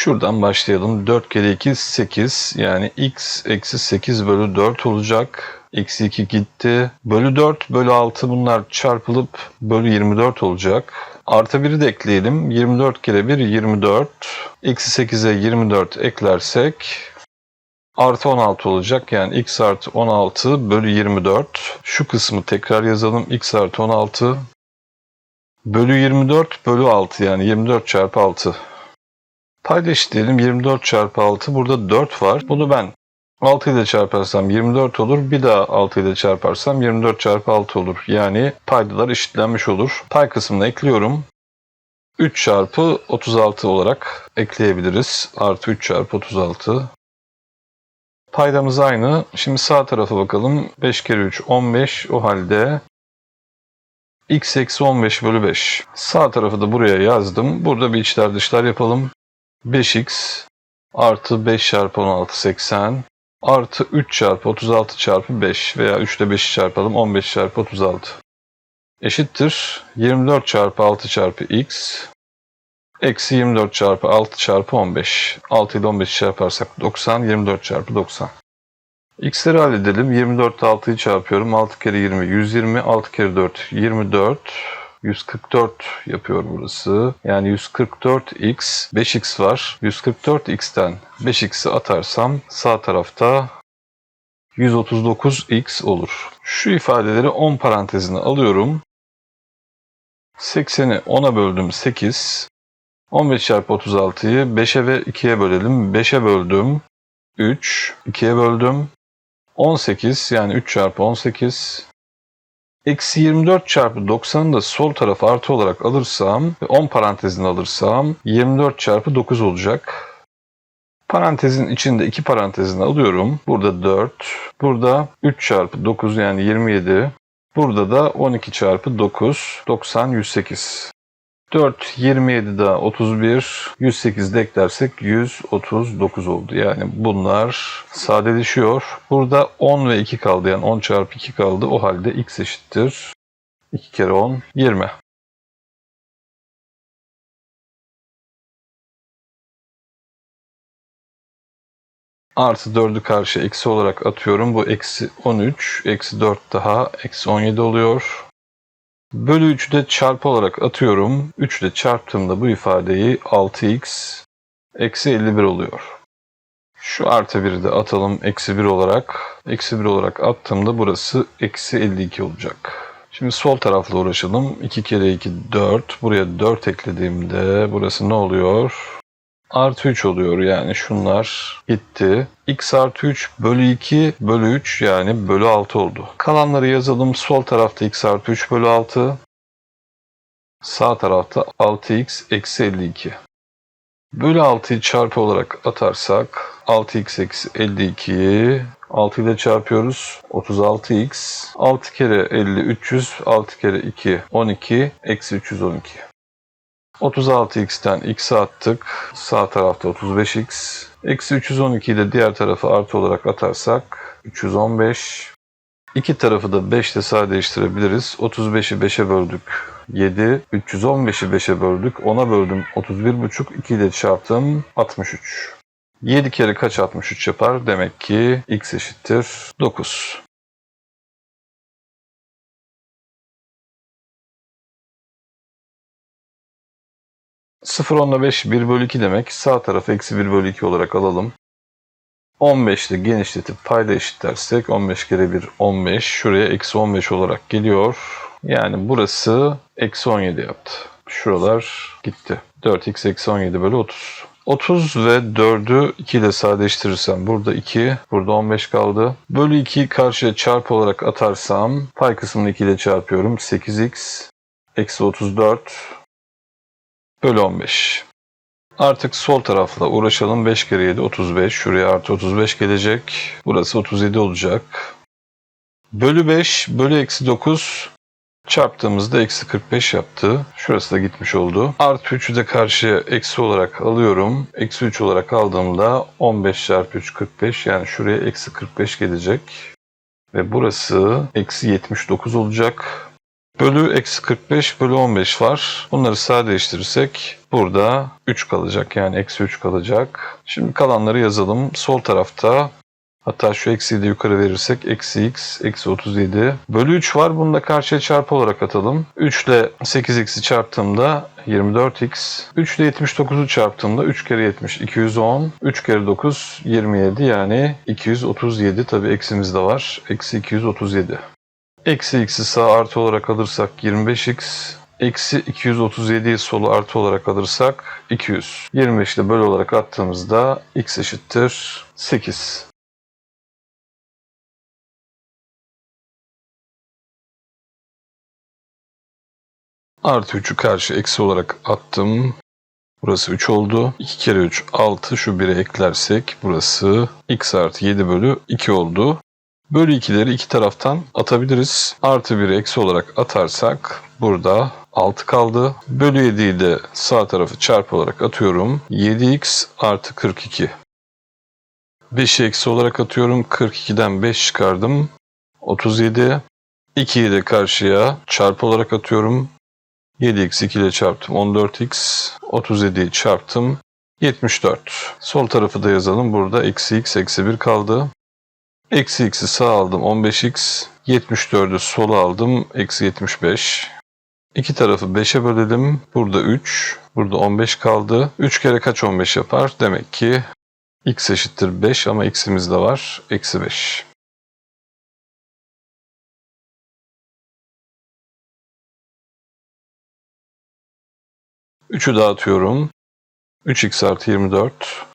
Şuradan başlayalım. 4 kere 2 8 yani x eksi 8 bölü 4 olacak. Eksi 2 gitti. Bölü 4 bölü 6 bunlar çarpılıp bölü 24 olacak. Artı 1'i de ekleyelim. 24 kere 1 24. Eksi 8'e 24 eklersek artı 16 olacak. Yani x artı 16 bölü 24. Şu kısmı tekrar yazalım. x artı 16 bölü 24 bölü 6 yani 24 çarpı 6. Payda eşitleyelim. 24 çarpı 6. Burada 4 var. Bunu ben 6 ile çarparsam 24 olur. Bir daha 6 ile çarparsam 24 çarpı 6 olur. Yani paydalar eşitlenmiş olur. Pay kısmına ekliyorum. 3 çarpı 36 olarak ekleyebiliriz. Artı 3 çarpı 36. Paydamız aynı. Şimdi sağ tarafa bakalım. 5 kere 3 15. O halde x eksi 15 bölü 5. Sağ tarafı da buraya yazdım. Burada bir içler dışlar yapalım. 5x artı 5 çarpı 16 80 artı 3 çarpı 36 çarpı 5 veya 3 ile 5'i çarpalım 15 çarpı 36 eşittir 24 çarpı 6 çarpı x eksi 24 çarpı 6 çarpı 15 6 ile 15'i çarparsak 90 24 çarpı 90 x'leri halledelim 24 6'yı çarpıyorum 6 kere 20 120 6 kere 4 24 144 yapıyor burası. Yani 144x, 5x var. 144x'ten 5x'i atarsam sağ tarafta 139x olur. Şu ifadeleri 10 parantezine alıyorum. 80'i 10'a böldüm 8. 15 çarpı 36'yı 5'e ve 2'ye bölelim. 5'e böldüm 3, 2'ye böldüm 18 yani 3 çarpı 18 Eksi 24 çarpı 90'ı da sol taraf artı olarak alırsam ve 10 parantezini alırsam 24 çarpı 9 olacak. Parantezin içinde iki parantezini alıyorum. Burada 4. Burada 3 çarpı 9 yani 27. Burada da 12 çarpı 9. 90, 108. 4, 27 daha 31, 108 de eklersek 139 oldu. Yani bunlar sadeleşiyor. Burada 10 ve 2 kaldı. Yani 10 çarpı 2 kaldı. O halde x eşittir. 2 kere 10, 20. Artı 4'ü karşı eksi olarak atıyorum. Bu eksi 13, eksi 4 daha eksi 17 oluyor. Bölü 3'ü de çarpı olarak atıyorum. 3 ile çarptığımda bu ifadeyi 6x eksi 51 oluyor. Şu artı 1'i de atalım eksi 1 olarak. Eksi 1 olarak attığımda burası eksi 52 olacak. Şimdi sol tarafla uğraşalım. 2 kere 2 4. Buraya 4 eklediğimde burası ne oluyor? Artı 3 oluyor yani şunlar gitti. x artı 3 bölü 2 bölü 3 yani bölü 6 oldu. Kalanları yazalım. Sol tarafta x artı 3 bölü 6. Sağ tarafta 6x eksi 52. Bölü 6'yı çarpı olarak atarsak 6x eksi 52'yi 6 ile çarpıyoruz. 36x 6 kere 50 300 6 kere 2 12 eksi 312. 36x'ten x'e attık. Sağ tarafta 35x. Eksi 312'yi de diğer tarafa artı olarak atarsak 315. İki tarafı da 5 ile sadeleştirebiliriz. 35'i 5'e böldük. 7. 315'i 5'e böldük. 10'a böldüm. 31,5. 2 ile çarptım. 63. 7 kere kaç 63 yapar? Demek ki x eşittir 9. Sıfır onla 5 1 bölü 2 demek. Sağ tarafı eksi 1 bölü 2 olarak alalım. 15 ile genişletip payda eşitlersek 15 kere 1 15. Şuraya eksi 15 olarak geliyor. Yani burası eksi 17 yaptı. Şuralar gitti. 4x eksi 17 bölü 30. 30 ve 4'ü 2 ile sadeleştirirsem burada 2, burada 15 kaldı. Bölü 2'yi karşıya çarpı olarak atarsam pay kısmını 2 ile çarpıyorum. 8x eksi 34 bölü 15. Artık sol tarafla uğraşalım. 5 kere 7 35. Şuraya artı 35 gelecek. Burası 37 olacak. Bölü 5 bölü eksi 9 Çarptığımızda eksi 45 yaptı. Şurası da gitmiş oldu. Artı 3'ü de karşıya eksi olarak alıyorum. Eksi 3 olarak aldığımda 15 çarpı 3 45 yani şuraya eksi 45 gelecek. Ve burası eksi 79 olacak. Bölü eksi 45 bölü 15 var. Bunları sadeleştirirsek burada 3 kalacak yani eksi 3 kalacak. Şimdi kalanları yazalım. Sol tarafta hatta şu eksiyi de yukarı verirsek eksi x eksi 37 bölü 3 var. Bunu da karşıya çarpı olarak atalım. 3 ile 8x'i çarptığımda 24x. 3 ile 79'u çarptığımda 3 kere 70 210. 3 kere 9 27 yani 237 tabi eksimiz de var. Eksi 237. Eksi x'i sağ artı olarak alırsak 25x. Eksi 237'yi solu artı olarak alırsak 200. 25 ile bölü olarak attığımızda x eşittir 8. Artı 3'ü karşı eksi olarak attım. Burası 3 oldu. 2 kere 3 6. Şu 1'e eklersek burası x artı 7 bölü 2 oldu. Bölü 2'leri iki taraftan atabiliriz. Artı 1'i eksi olarak atarsak burada 6 kaldı. Bölü 7'yi de sağ tarafı çarpı olarak atıyorum. 7x artı 42. 5'i eksi olarak atıyorum. 42'den 5 çıkardım. 37. 2'yi de karşıya çarpı olarak atıyorum. 7x 2 ile çarptım 14x. 37'yi çarptım. 74. Sol tarafı da yazalım. Burada eksi x eksi 1 kaldı. Eksi x'i sağ aldım 15x. 74'ü sola aldım. Eksi 75. İki tarafı 5'e bölelim. Burada 3. Burada 15 kaldı. 3 kere kaç 15 yapar? Demek ki x eşittir 5 ama x'imiz de var. Eksi 5. Üçü dağıtıyorum. 3x artı 24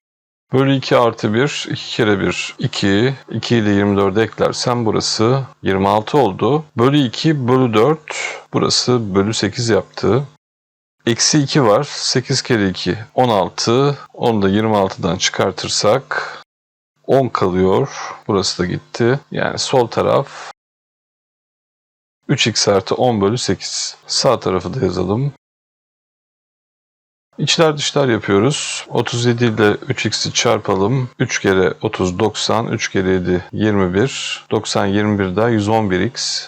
Bölü 2 artı 1, 2 kere 1, 2. 2 ile 24'e eklersem burası 26 oldu. Bölü 2, bölü 4, burası bölü 8 yaptı. Eksi 2 var. 8 kere 2, 16. Onu da 26'dan çıkartırsak 10 kalıyor. Burası da gitti. Yani sol taraf 3x artı 10 bölü 8. Sağ tarafı da yazalım. İçler dışlar yapıyoruz. 37 ile 3x'i çarpalım. 3 kere 30 90, 3 kere 7 21. 90 21 daha 111x.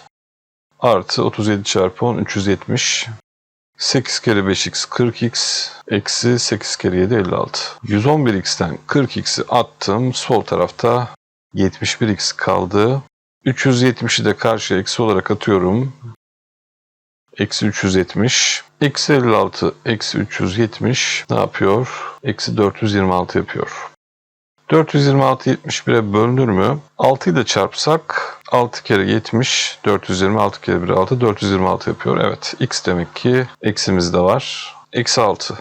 Artı 37 çarpı 10 370. 8 kere 5x 40x. Eksi 8 kere 7 56. 111x'ten 40x'i attım. Sol tarafta 71x kaldı. 370'i de karşıya eksi olarak atıyorum. Eksi 370. Eksi 56 eksi 370 ne yapıyor? Eksi 426 yapıyor. 426 71'e bölünür mü? 6'yı da çarpsak 6 kere 70, 426 kere 1 6, 426 yapıyor. Evet, x demek ki eksimiz de var. Eksi 6.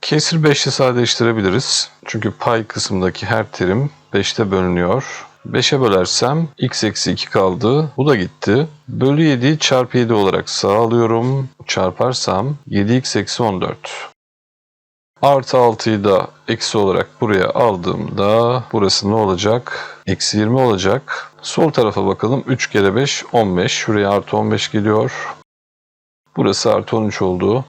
Kesir 5'te sadeleştirebiliriz. Çünkü pay kısmındaki her terim 5'te bölünüyor. 5'e bölersem x eksi 2 kaldı. Bu da gitti. Bölü 7 çarpı 7 olarak sağlıyorum. Çarparsam 7x eksi 14. Artı 6'yı da eksi olarak buraya aldığımda burası ne olacak? Eksi 20 olacak. Sol tarafa bakalım. 3 kere 5 15. Şuraya artı 15 geliyor. Burası artı 13 oldu.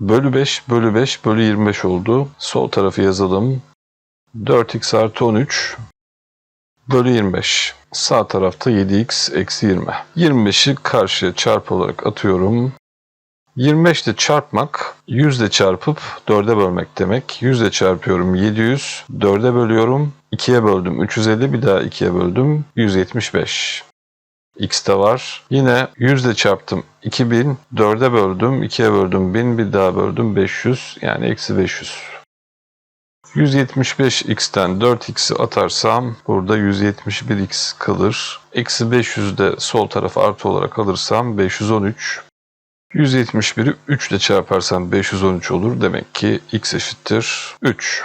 Bölü 5 bölü 5 bölü 25 oldu. Sol tarafı yazalım. 4x artı 13 bölü 25. Sağ tarafta 7x eksi 20. 25'i karşıya çarpı olarak atıyorum. 25 ile çarpmak 100 ile çarpıp 4'e bölmek demek. 100 ile çarpıyorum 700, 4'e bölüyorum. 2'ye böldüm 350 bir daha 2'ye böldüm 175. X de var. Yine 100 ile çarptım 2000, 4'e böldüm 2'ye böldüm 1000 bir daha böldüm 500 yani eksi 500. 175x'ten 4x'i atarsam burada 171x kalır. Eksi 500 de sol taraf artı olarak alırsam 513. 171'i 3 ile çarparsam 513 olur. Demek ki x eşittir 3.